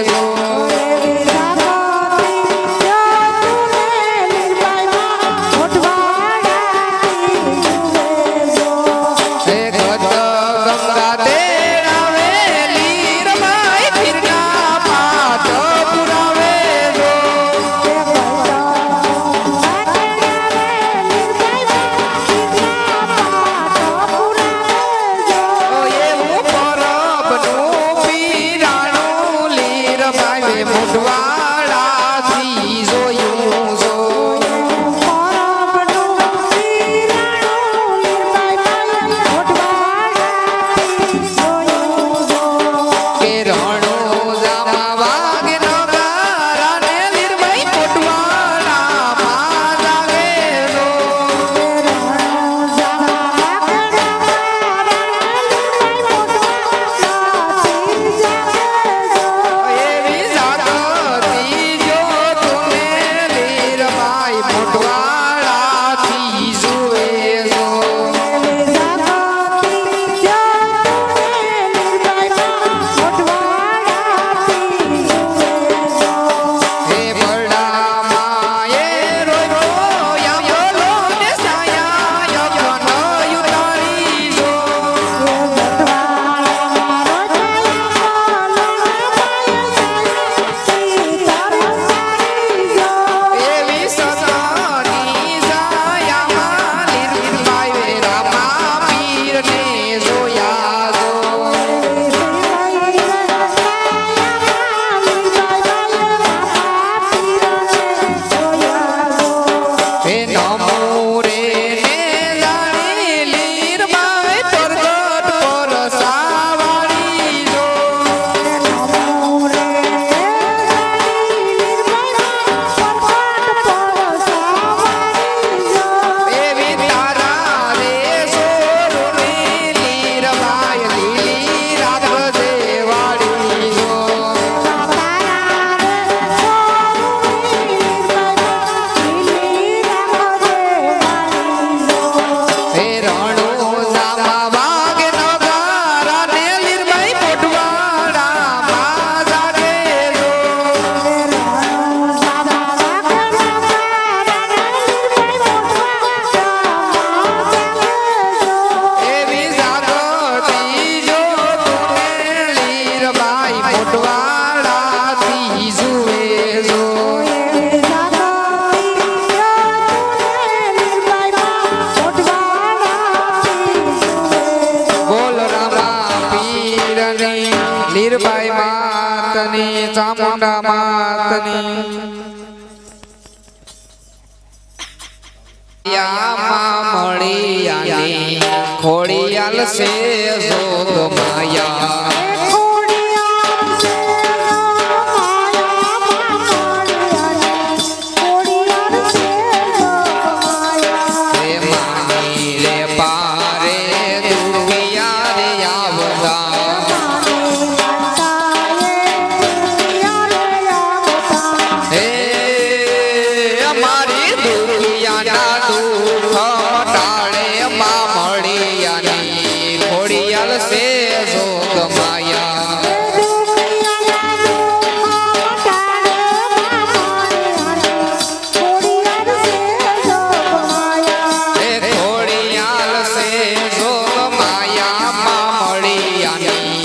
Oh. hard. નીરબાઈ માતની ચામુંડા માતની. યામાં મળી ખોડિયાલ સે જો માયા. દયાલ સે જોગ માયા થોડી આલ સે જોગ માયા માં